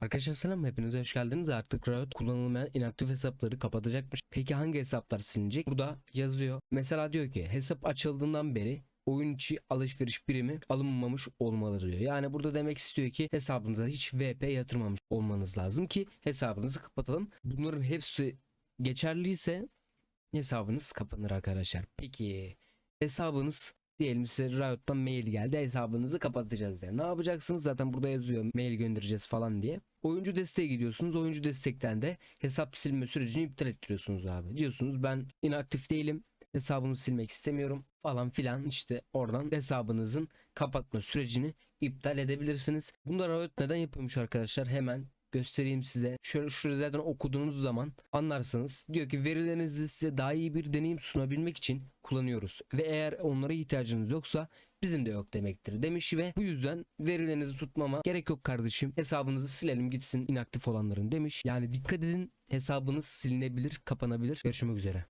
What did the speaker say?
Arkadaşlar selam hepiniz hoş geldiniz. Artık Riot kullanılmayan inaktif hesapları kapatacakmış. Peki hangi hesaplar silinecek? Burada yazıyor. Mesela diyor ki hesap açıldığından beri oyun içi alışveriş birimi alınmamış olmalı diyor. Yani burada demek istiyor ki hesabınıza hiç VP yatırmamış olmanız lazım ki hesabınızı kapatalım. Bunların hepsi geçerliyse hesabınız kapanır arkadaşlar. Peki hesabınız Diyelim size Riot'tan mail geldi hesabınızı kapatacağız diye. Ne yapacaksınız? Zaten burada yazıyor mail göndereceğiz falan diye. Oyuncu desteğe gidiyorsunuz. Oyuncu destekten de hesap silme sürecini iptal ettiriyorsunuz abi. Diyorsunuz ben inaktif değilim. Hesabımı silmek istemiyorum falan filan işte oradan hesabınızın kapatma sürecini iptal edebilirsiniz. Bunu da Riot neden yapıyormuş arkadaşlar? Hemen göstereyim size. Şöyle şurada zaten okuduğunuz zaman anlarsınız. Diyor ki verilerinizi size daha iyi bir deneyim sunabilmek için kullanıyoruz. Ve eğer onlara ihtiyacınız yoksa bizim de yok demektir demiş ve bu yüzden verilerinizi tutmama gerek yok kardeşim. Hesabınızı silelim gitsin inaktif olanların demiş. Yani dikkat edin hesabınız silinebilir, kapanabilir. Görüşmek üzere.